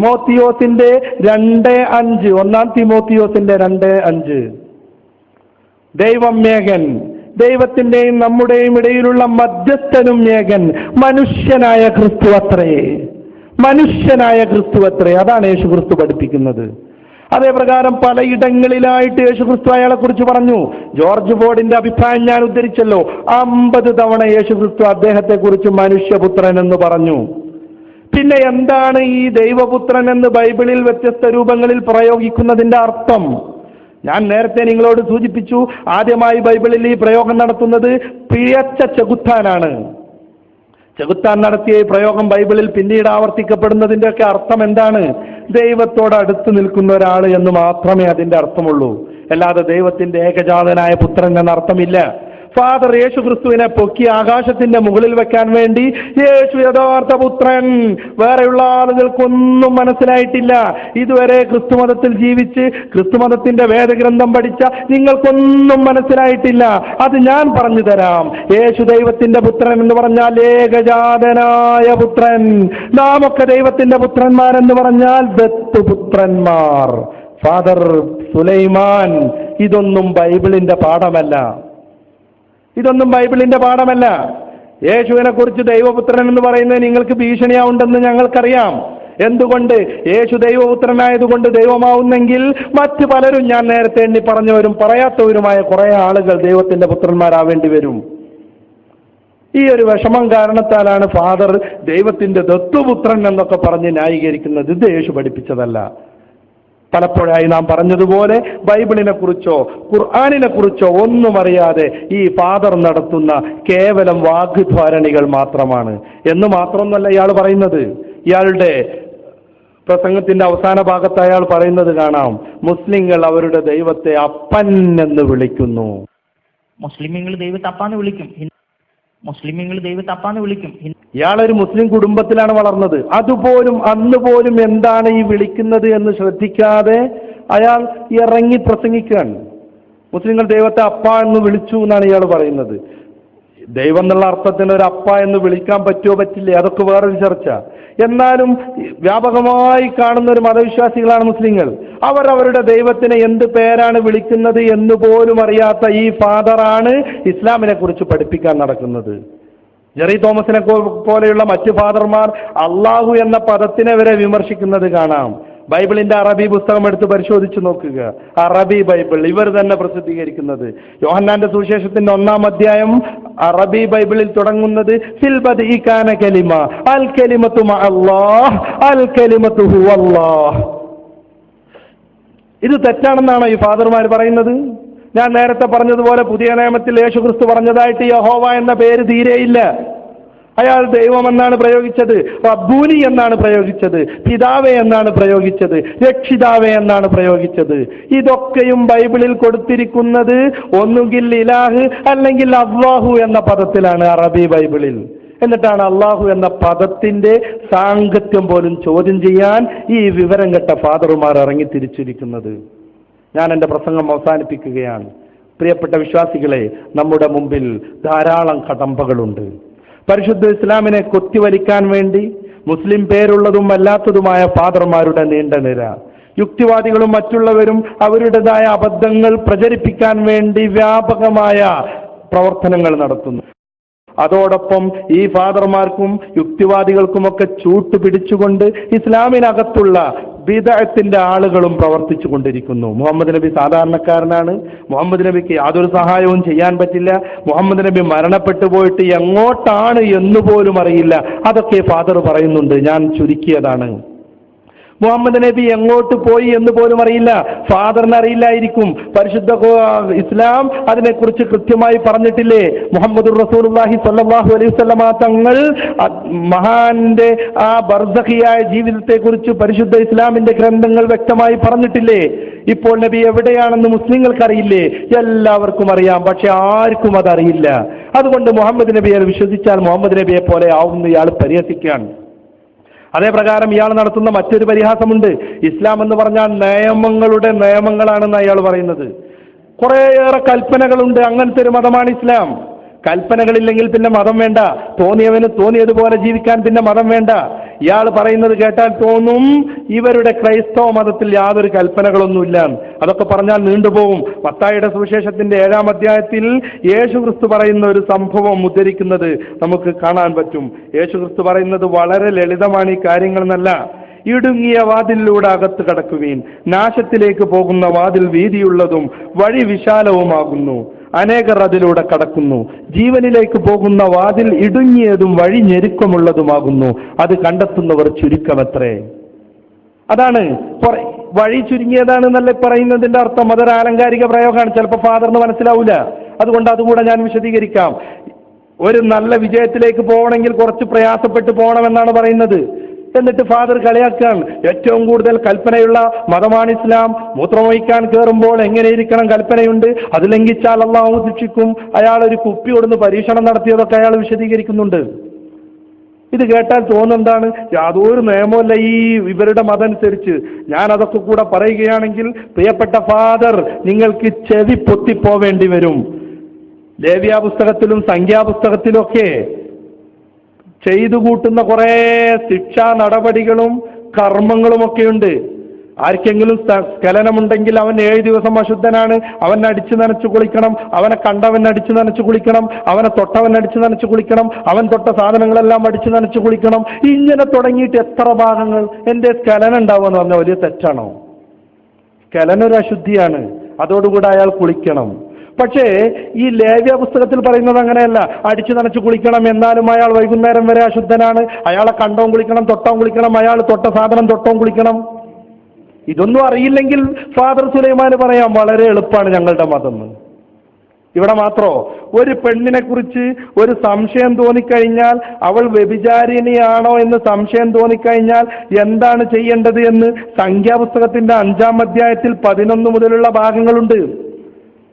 തിമോത്തിയോസിന്റെ രണ്ട് അഞ്ച്. ഒന്നാം തിമോത്തിയോസിന്റെ രണ്ട് അഞ്ച്. ദൈവം മേഘൻ. ദൈവത്തിന്റെയും നമ്മുടെയും ഇടയിലുള്ള മധ്യസ്ഥനും മേഘൻ. മനുഷ്യനായ ക്രിസ്തു മനുഷ്യനായ ക്രിസ്തു അത്രേ. അതാണ് യേശു ക്രിസ്തു പഠിപ്പിക്കുന്നത്. അതേപ്രകാരം പലയിടങ്ങളിലായിട്ട് യേശു ക്രിസ്തു അയാളെ കുറിച്ച് പറഞ്ഞു. ജോർജ് ബോർഡിന്റെ അഭിപ്രായം ഞാൻ ഉദ്ധരിച്ചല്ലോ. അമ്പത് തവണ യേശു ക്രിസ്തു അദ്ദേഹത്തെ കുറിച്ച് മനുഷ്യപുത്രൻ എന്ന് പറഞ്ഞു. പിന്നെ എന്താണ് ഈ ദൈവപുത്രൻ എന്ന് ബൈബിളിൽ വ്യത്യസ്ത രൂപങ്ങളിൽ പ്രയോഗിക്കുന്നതിന്റെ അർത്ഥം? ഞാൻ നേരത്തെ നിങ്ങളോട് സൂചിപ്പിച്ചു ആദ്യമായി ബൈബിളിൽ ഈ പ്രയോഗം നടത്തുന്നത് പിഴച്ച ചെകുത്താനാണ്. ചെകുത്താൻ നടത്തിയ ഈ പ്രയോഗം ബൈബിളിൽ പിന്നീട് ആവർത്തിക്കപ്പെടുന്നതിന്റെ ഒക്കെ അർത്ഥം എന്താണ്? ദൈവത്തോട് അടുത്ത് നിൽക്കുന്ന ഒരാൾ എന്ന് മാത്രമേ അതിന്റെ അർത്ഥമുള്ളൂ. അല്ലാതെ ദൈവത്തിന്റെ ഏകജാതനായ പുത്രൻ എന്ന അർത്ഥമില്ല ഫാദർ യേശു ക്രിസ്തുവിനെ പൊക്കി ആകാശത്തിന്റെ മുകളിൽ വെക്കാൻ വേണ്ടി യേശു യഥാർത്ഥ പുത്രൻ. വേറെയുള്ള ആളുകൾക്കൊന്നും മനസ്സിലായിട്ടില്ല. ഇതുവരെ ക്രിസ്തുമതത്തിൽ ജീവിച്ച് ക്രിസ്തുമതത്തിന്റെ വേദഗ്രന്ഥം പഠിച്ച നിങ്ങൾക്കൊന്നും മനസ്സിലായിട്ടില്ല. അത് ഞാൻ പറഞ്ഞു തരാം. യേശു ദൈവത്തിന്റെ പുത്രൻ എന്ന് പറഞ്ഞാൽ ഏകജാതനായ പുത്രൻ. നാമൊക്കെ ദൈവത്തിന്റെ ദൈവത്തിന്റെ പുത്രന്മാരെന്ന് പറഞ്ഞാൽ ദത്തുപുത്രന്മാർ ഫാദർ സുലൈമാൻ ഇതൊന്നും ബൈബിളിന്റെ പാഠമല്ല. ഇതൊന്നും ബൈബിളിന്റെ പാഠമല്ല. യേശുവിനെ കുറിച്ച് ദൈവപുത്രൻ എന്ന് പറയുന്നത് നിങ്ങൾക്ക് ഭീഷണിയാവുണ്ടെന്ന് ഞങ്ങൾക്കറിയാം. എന്തുകൊണ്ട്? യേശു ദൈവപുത്രനായതുകൊണ്ട് ദൈവമാവുന്നെങ്കിൽ മറ്റു പലരും ഞാൻ നേരത്തെ എണ്ണി പറഞ്ഞവരും പറയാത്തവരുമായ കുറെ ആളുകൾ ദൈവത്തിന്റെ പുത്രന്മാരാവേണ്ടി വരും. ഈ ഒരു വിഷമം കാരണത്താലാണ് ഫാദർ ദൈവത്തിന്റെ ദത്തുപുത്രൻ എന്നൊക്കെ പറഞ്ഞ് ന്യായീകരിക്കുന്നത്. ഇത് യേശു പഠിപ്പിച്ചതല്ല. പലപ്പോഴായി നാം പറഞ്ഞതുപോലെ ബൈബിളിനെ കുറിച്ചോ ഖുർആാനിനെ കുറിച്ചോ ഒന്നും അറിയാതെ ഈ ഫാദർ നടത്തുന്ന കേവലം വാഗ്ധാരണികൾ മാത്രമാണ്. എന്ന് മാത്രമൊന്നല്ല ഇയാൾ പറയുന്നത്. ഇയാളുടെ പ്രസംഗത്തിന്റെ അവസാന ഭാഗത്ത് അയാൾ പറയുന്നത് കാണാം. മുസ്ലിങ്ങൾ അവരുടെ ദൈവത്തെ അപ്പൻ എന്ന് വിളിക്കുന്നു. മുസ്ലിമീങ്ങൾ ദൈവത്തെ അപ്പാന്ന് വിളിക്കും. മുസ്ലിമീങ്ങൾ ദൈവത്തെ അപ്പാന്ന് വിളിക്കും. ഇയാളൊരു മുസ്ലിം കുടുംബത്തിലാണ് വളർന്നത്. അതുപോലും അന്ന് പോലും എന്താണ് ഈ വിളിക്കുന്നത് എന്ന് ശ്രദ്ധിക്കാതെ അയാൾ ഇറങ്ങി പ്രസംഗിക്കുകയാണ്. മുസ്ലിങ്ങൾ ദൈവത്തെ അപ്പ എന്ന് വിളിച്ചു എന്നാണ് ഇയാൾ പറയുന്നത്. ദൈവം എന്നുള്ള അർത്ഥത്തിന് ഒരു അപ്പ എന്ന് വിളിക്കാൻ പറ്റുമോ പറ്റില്ലേ അതൊക്കെ വേറൊരു ചർച്ച. എന്നാലും വ്യാപകമായി കാണുന്ന ഒരു മതവിശ്വാസികളാണ് മുസ്ലിങ്ങൾ. അവർ അവരുടെ ദൈവത്തിനെ എന്ത് പേരാണ് വിളിക്കുന്നത് എന്ന് പോലും അറിയാത്ത ഈ ഫാദറാണ് ഇസ്ലാമിനെ കുറിച്ച് പഠിപ്പിക്കാൻ നടക്കുന്നത്. ജെറി തോമസിനെ പോലെയുള്ള മറ്റു ഫാദർമാർ അള്ളാഹു എന്ന പദത്തിനെ വരെ വിമർശിക്കുന്നത് കാണാം. ബൈബിളിന്റെ അറബി പുസ്തകം എടുത്ത് പരിശോധിച്ചു നോക്കുക. അറബി ബൈബിൾ ഇവർ തന്നെ പ്രസിദ്ധീകരിക്കുന്നത്. യോഹന്നാന്റെ സുവിശേഷത്തിന്റെ ഒന്നാം അധ്യായം അറബി ബൈബിളിൽ തുടങ്ങുന്നത് കലിമ അൽ അല്ലാഹ് അൽ ഹുവല്ലാഹ് ഇത് തെറ്റാണെന്നാണോ ഈ ഫാദർമാർ പറയുന്നത്? ഞാൻ നേരത്തെ പറഞ്ഞതുപോലെ പുതിയ നിയമത്തിൽ യേശുക്രിസ്തു പറഞ്ഞതായിട്ട് യഹോവ എന്ന പേര് തീരെയില്ല. അയാൾ ദൈവമെന്നാണ് പ്രയോഗിച്ചത് റബ്ബൂനി എന്നാണ് പ്രയോഗിച്ചത് പിതാവേ എന്നാണ് പ്രയോഗിച്ചത് രക്ഷിതാവേ എന്നാണ് പ്രയോഗിച്ചത്. ഇതൊക്കെയും ബൈബിളിൽ കൊടുത്തിരിക്കുന്നത് ഒന്നുകിൽ ഇലാഹ് അല്ലെങ്കിൽ അള്ളാഹു എന്ന പദത്തിലാണ് അറബി ബൈബിളിൽ. എന്നിട്ടാണ് അള്ളാഹു എന്ന പദത്തിന്റെ സാങ്കത്യം പോലും ചോദ്യം ചെയ്യാൻ ഈ വിവരം കെട്ട ഫാദർമാർ ഇറങ്ങി തിരിച്ചിരിക്കുന്നത്. ഞാൻ എന്റെ പ്രസംഗം അവസാനിപ്പിക്കുകയാണ്. പ്രിയപ്പെട്ട വിശ്വാസികളെ നമ്മുടെ മുമ്പിൽ ധാരാളം കടമ്പകളുണ്ട്. പരിശുദ്ധ ഇസ്ലാമിനെ കൊത്തിവലിക്കാൻ വേണ്ടി മുസ്ലിം പേരുള്ളതും അല്ലാത്തതുമായ ഫാദർമാരുടെ നീണ്ട നിര യുക്തിവാദികളും മറ്റുള്ളവരും അവരുടേതായ അബദ്ധങ്ങൾ പ്രചരിപ്പിക്കാൻ വേണ്ടി വ്യാപകമായ പ്രവർത്തനങ്ങൾ നടത്തുന്നു. അതോടൊപ്പം ഈ ഫാദർമാർക്കും യുക്തിവാദികൾക്കുമൊക്കെ ചൂട്ടുപിടിച്ചുകൊണ്ട് ഇസ്ലാമിനകത്തുള്ള ബിദഅത്തിന്റെ ആളുകളും പ്രവർത്തിച്ചു കൊണ്ടിരിക്കുന്നു. മുഹമ്മദ് നബി സാധാരണക്കാരനാണ്. മുഹമ്മദ് നബിക്ക് യാതൊരു സഹായവും ചെയ്യാൻ പറ്റില്ല. മുഹമ്മദ് നബി മരണപ്പെട്ടു പോയിട്ട് എങ്ങോട്ടാണ് എന്ന് പോലും അറിയില്ല. അതൊക്കെ ഫാദർ പറയുന്നുണ്ട്. ഞാൻ ചുരുക്കിയതാണ്. മുഹമ്മദ് നബി എങ്ങോട്ട് പോയി എന്ന് പോലും അറിയില്ല. ഫാദറിന് അറിയില്ലായിരിക്കും. പരിശുദ്ധ ഇസ്ലാം അതിനെക്കുറിച്ച് കൃത്യമായി പറഞ്ഞിട്ടില്ലേ? മുഹമ്മദ് റസൂലുള്ളാഹി സ്വല്ലല്ലാഹു അലൈഹി വസല്ലമ തങ്ങൾ മഹാന്റെ ആ ബർസഖിയായ ജീവിതത്തെക്കുറിച്ച് പരിശുദ്ധ ഇസ്ലാമിന്റെ ഗ്രന്ഥങ്ങൾ വ്യക്തമായി പറഞ്ഞിട്ടില്ലേ? ഇപ്പോൾ നബി എവിടെയാണെന്ന് മുസ്ലിങ്ങൾക്ക് മുസ്ലിങ്ങൾക്കറിയില്ലേ? എല്ലാവർക്കും അറിയാം. പക്ഷെ ആർക്കും അതറിയില്ല. അതുകൊണ്ട് മുഹമ്മദ് നബിയെ വിശ്വസിച്ചാൽ മുഹമ്മദ് നബിയെ പോലെ ആവുന്ന ഇയാൾ പരിഹസിക്കുകയാണ്. അതേ പ്രകാരം ഇയാൾ നടത്തുന്ന മറ്റൊരു പരിഹാസമുണ്ട്. ഇസ്ലാം എന്ന് പറഞ്ഞാൽ നിയമങ്ങളുടെ നിയമങ്ങളാണെന്ന് അയാൾ പറയുന്നത്. കുറേയേറെ കൽപ്പനകളുണ്ട്. അങ്ങനത്തെ ഒരു മതമാണ് ഇസ്ലാം. കൽപ്പനകളില്ലെങ്കിൽ പിന്നെ മതം വേണ്ട. തോന്നിയവന് തോന്നിയതുപോലെ ജീവിക്കാൻ പിന്നെ മതം വേണ്ട. ഇയാൾ പറയുന്നത് കേട്ടാൽ തോന്നും ഇവരുടെ ക്രൈസ്തവ മതത്തിൽ യാതൊരു കൽപ്പനകളൊന്നുമില്ല. അതൊക്കെ പറഞ്ഞാൽ നീണ്ടുപോകും. പത്തായുടെ സുവിശേഷത്തിന്റെ ഏഴാം അധ്യായത്തിൽ യേശു ക്രിസ്തു പറയുന്ന ഒരു സംഭവം ഉദ്ധരിക്കുന്നത് നമുക്ക് കാണാൻ പറ്റും. യേശു ക്രിസ്തു പറയുന്നത് വളരെ ലളിതമാണ് ഈ കാര്യങ്ങൾ എന്നല്ല ഇടുങ്ങിയ വാതിലിലൂടെ അകത്ത് കടക്കുകയും നാശത്തിലേക്ക് പോകുന്ന വാതിൽ വീതിയുള്ളതും വഴി വിശാലവുമാകുന്നു. അനേകർ അതിലൂടെ കടക്കുന്നു. ജീവനിലേക്ക് പോകുന്ന വാതിൽ ഇടുങ്ങിയതും വഴി ഞെരുക്കമുള്ളതുമാകുന്നു. അത് കണ്ടെത്തുന്നവർ ചുരുക്കമത്രേ. അതാണ് വഴി ചുരുങ്ങിയതാണ് എന്നല്ല പറയുന്നതിന്റെ അർത്ഥം. അതൊരു ആലങ്കാരിക പ്രയോഗമാണ്. ചിലപ്പോൾ ഫാദറിന് മനസ്സിലാവില്ല അതുകൊണ്ട് അതുകൂടെ ഞാൻ വിശദീകരിക്കാം. ഒരു നല്ല വിജയത്തിലേക്ക് പോകണമെങ്കിൽ കുറച്ച് പ്രയാസപ്പെട്ട് പോകണമെന്നാണ് പറയുന്നത്. എന്നിട്ട് ഫാദർ കളിയാക്കുകയാണ് ഏറ്റവും കൂടുതൽ കൽപ്പനയുള്ള മതമാണ് ഇസ്ലാം. മൂത്രമൊഴിക്കാൻ കയറുമ്പോൾ എങ്ങനെ ഇരിക്കണം കൽപ്പനയുണ്ട്? അത് ലംഘിച്ചാൽ അള്ളാഹു ശിക്ഷിക്കും. അയാൾ ഒരു കുപ്പി കൊടുന്ന് പരീക്ഷണം നടത്തിയതൊക്കെ അയാൾ വിശദീകരിക്കുന്നുണ്ട്. ഇത് കേട്ടാൽ തോന്നുന്നതാണ് യാതൊരു നിയമമല്ല ഈ ഇവരുടെ മതം അനുസരിച്ച് ഞാൻ അതൊക്കെ കൂടെ പറയുകയാണെങ്കിൽ പ്രിയപ്പെട്ട ഫാദർ നിങ്ങൾക്ക് ചെവി പൊത്തിപ്പോവേണ്ടി വരും. ലേവ്യ പുസ്തകത്തിലും സംഖ്യാപുസ്തകത്തിലും ഒക്കെ ചെയ്തു കൂട്ടുന്ന കുറേ ശിക്ഷാ നടപടികളും കർമ്മങ്ങളുമൊക്കെയുണ്ട് ആർക്കെങ്കിലും സ്ഖലനമുണ്ടെങ്കിൽ അവൻ ഏഴ് ദിവസം അശുദ്ധനാണ്. അവനെ അടിച്ചു നനച്ചു കുളിക്കണം. അവനെ കണ്ടവൻ അടിച്ചു നനച്ചു കുളിക്കണം. അവനെ തൊട്ടവൻ അടിച്ചു നനച്ചു കുളിക്കണം. അവൻ തൊട്ട സാധനങ്ങളെല്ലാം അടിച്ചു നനച്ചു കുളിക്കണം. ഇങ്ങനെ തുടങ്ങിയിട്ട് എത്ര ഭാഗങ്ങൾ? എന്റെ സ്ഖലനം ഉണ്ടാവുമെന്ന് പറഞ്ഞാൽ വലിയ തെറ്റാണോ? സ്ഖലനം ഒരു അശുദ്ധിയാണ്. അതോടുകൂടെ അയാൾ കുളിക്കണം. പക്ഷേ ഈ ലേവ്യ പുസ്തകത്തിൽ പറയുന്നത് അങ്ങനെയല്ല. അടിച്ചു നനച്ച് കുളിക്കണം എന്നാലും അയാൾ വൈകുന്നേരം വരെ അശുദ്ധനാണ്. അയാളെ കണ്ടവും കുളിക്കണം തൊട്ടവും കുളിക്കണം അയാൾ തൊട്ട സാധനം തൊട്ടവും കുളിക്കണം. ഇതൊന്നും അറിയില്ലെങ്കിൽ ഫാദർ സുലൈമാന് പറയാം വളരെ എളുപ്പമാണ് ഞങ്ങളുടെ മതം. ഇവിടെ മാത്രോ ഒരു പെണ്ണിനെ കുറിച്ച് ഒരു സംശയം തോന്നിക്കഴിഞ്ഞാൽ അവൾ വ്യഭിചാരിണിയാണോ എന്ന് സംശയം തോന്നിക്കഴിഞ്ഞാൽ എന്താണ് ചെയ്യേണ്ടത് എന്ന് സംഖ്യാപുസ്തകത്തിന്റെ അഞ്ചാം അധ്യായത്തിൽ പതിനൊന്ന് മുതലുള്ള ഭാഗങ്ങളുണ്ട്.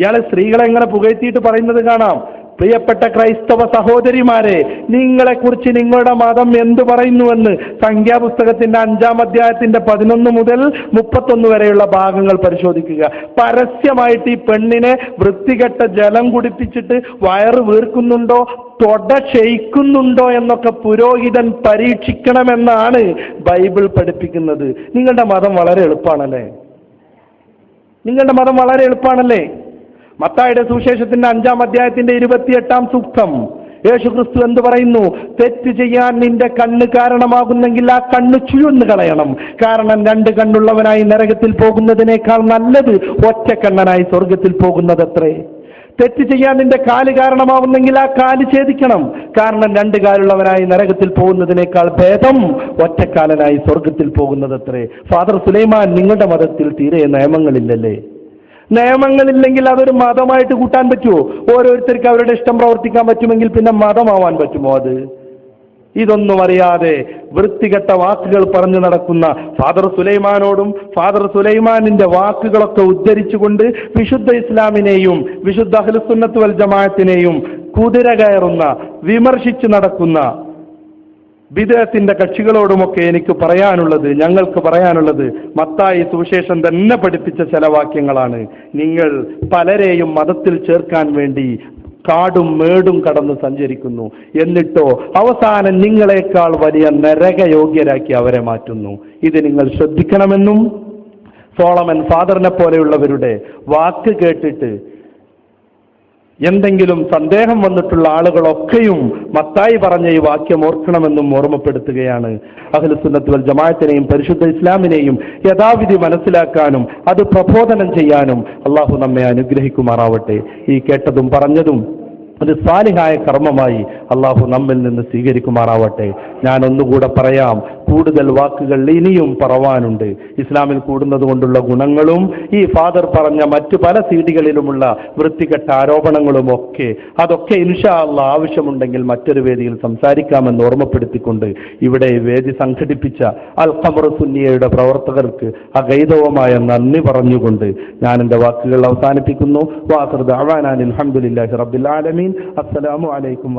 ഇയാളെ സ്ത്രീകളെ എങ്ങനെ പുകഴ്ത്തിയിട്ട് പറയുന്നത് കാണാം. പ്രിയപ്പെട്ട ക്രൈസ്തവ സഹോദരിമാരെ നിങ്ങളെക്കുറിച്ച് നിങ്ങളുടെ മതം എന്തു പറയുന്നുവെന്ന് സംഖ്യാപുസ്തകത്തിന്റെ അഞ്ചാം അധ്യായത്തിന്റെ പതിനൊന്ന് മുതൽ മുപ്പത്തൊന്ന് വരെയുള്ള ഭാഗങ്ങൾ പരിശോധിക്കുക. പരസ്യമായിട്ട് ഈ പെണ്ണിനെ വൃത്തികെട്ട ജലം കുടിപ്പിച്ചിട്ട് വയറ് വീർക്കുന്നുണ്ടോ തൊട ക്ഷയിക്കുന്നുണ്ടോ എന്നൊക്കെ പുരോഹിതൻ പരീക്ഷിക്കണമെന്നാണ് ബൈബിൾ പഠിപ്പിക്കുന്നത്. നിങ്ങളുടെ മതം വളരെ എളുപ്പമാണല്ലേ നിങ്ങളുടെ മതം വളരെ എളുപ്പമാണല്ലേ മത്തായുടെ സുവിശേഷത്തിന്റെ അഞ്ചാം അധ്യായത്തിന്റെ ഇരുപത്തിയെട്ടാം സൂക്തം. യേശു ക്രിസ്തു എന്ത് പറയുന്നു? തെറ്റ് ചെയ്യാൻ നിന്റെ കണ്ണ് കാരണമാകുന്നെങ്കിൽ ആ കണ്ണ് ചുഴന്നു കളയണം. കാരണം രണ്ട് കണ്ണുള്ളവനായി നരകത്തിൽ പോകുന്നതിനേക്കാൾ നല്ലത് ഒറ്റക്കണ്ണനായി സ്വർഗത്തിൽ പോകുന്നതത്രേ. തെറ്റ് ചെയ്യാൻ നിന്റെ കാൽ കാരണമാവുന്നെങ്കിൽ ആ കാൽ ഛേദിക്കണം. കാരണം രണ്ട് കാലുള്ളവനായി നരകത്തിൽ പോകുന്നതിനേക്കാൾ ഭേദം ഒറ്റക്കാലനായി സ്വർഗത്തിൽ പോകുന്നതത്രേ. ഫാദർ സുലൈമാൻ നിങ്ങളുടെ മതത്തിൽ തീരെ നിയമങ്ങളില്ലല്ലേ? നിയമങ്ങളില്ലെങ്കിൽ അതൊരു മതമായിട്ട് കൂട്ടാൻ പറ്റുമോ? ഓരോരുത്തർക്ക് അവരുടെ ഇഷ്ടം പ്രവർത്തിക്കാൻ പറ്റുമെങ്കിൽ പിന്നെ മതമാവാൻ പറ്റുമോ അത്? ഇതൊന്നും അറിയാതെ വൃത്തികെട്ട വാക്കുകൾ പറഞ്ഞു നടക്കുന്ന ഫാദർ സുലൈമാനോടും ഫാദർ സുലൈമാനിന്റെ വാക്കുകളൊക്കെ ഉദ്ധരിച്ചുകൊണ്ട് വിശുദ്ധ ഇസ്ലാമിനെയും വിശുദ്ധ അഹ്ലുസുന്നത്ത് വൽ ജമാഅത്തിനെയും കുതിര കയറുന്ന വിമർശിച്ചു നടക്കുന്ന വിദേഹത്തിന്റെ കക്ഷികളോടുമൊക്കെ എനിക്ക് പറയാനുള്ളത് ഞങ്ങൾക്ക് പറയാനുള്ളത് മത്തായി സുവിശേഷം തന്നെ പഠിപ്പിച്ച ചില വാക്യങ്ങളാണ്. നിങ്ങൾ പലരെയും മതത്തിൽ ചേർക്കാൻ വേണ്ടി കാടും മേടും കടന്ന് സഞ്ചരിക്കുന്നു. എന്നിട്ടോ അവസാനം നിങ്ങളെക്കാൾ വലിയ നരകയോഗ്യരാക്കി അവരെ മാറ്റുന്നു. ഇത് നിങ്ങൾ ശ്രദ്ധിക്കണമെന്നും സോളമൻ ഫാദറിനെ പോലെയുള്ളവരുടെ വാക്ക് കേട്ടിട്ട് എന്തെങ്കിലും സന്ദേഹം വന്നിട്ടുള്ള ആളുകളൊക്കെയും മത്തായി പറഞ്ഞ ഈ വാക്യം ഓർക്കണമെന്നും ഓർമ്മപ്പെടുത്തുകയാണ്. അഖിലുസുന്നത്ത് വൽ ജമാഅത്തിനെയും പരിശുദ്ധ ഇസ്ലാമിനെയും യഥാവിധി മനസ്സിലാക്കാനും അത് പ്രബോധനം ചെയ്യാനും അള്ളാഹു നമ്മെ അനുഗ്രഹിക്കുമാറാവട്ടെ. ഈ കേട്ടതും പറഞ്ഞതും ഒരു സാലിഹായ കർമ്മമായി അള്ളാഹു നമ്മിൽ നിന്ന് സ്വീകരിക്കുമാറാവട്ടെ. ഞാൻ ഒന്നുകൂടെ പറയാം കൂടുതൽ വാക്കുകൾ ഇനിയും പറവാനുണ്ട്. ഇസ്ലാമിൽ കൂടുന്നത് കൊണ്ടുള്ള ഗുണങ്ങളും ഈ ഫാദർ പറഞ്ഞ മറ്റു പല സീഡികളിലുമുള്ള വൃത്തികെട്ട ആരോപണങ്ങളും ഒക്കെ അതൊക്കെ ഇൻഷാ അള്ള ആവശ്യമുണ്ടെങ്കിൽ മറ്റൊരു വേദിയിൽ സംസാരിക്കാമെന്ന് ഓർമ്മപ്പെടുത്തിക്കൊണ്ട് ഇവിടെ വേദി സംഘടിപ്പിച്ച അൽ ഖമർ സുന്നിയയുടെ പ്രവർത്തകർക്ക് അഗൈതവമായ നന്ദി പറഞ്ഞുകൊണ്ട് ഞാൻ എന്റെ വാക്കുകൾ അവസാനിപ്പിക്കുന്നു. വാസർ ദാവാനാൻ അലഹമുല്ലാഹി റബ്ബിൽ ആലമീൻ. അസ്സലാമു അലൈക്കും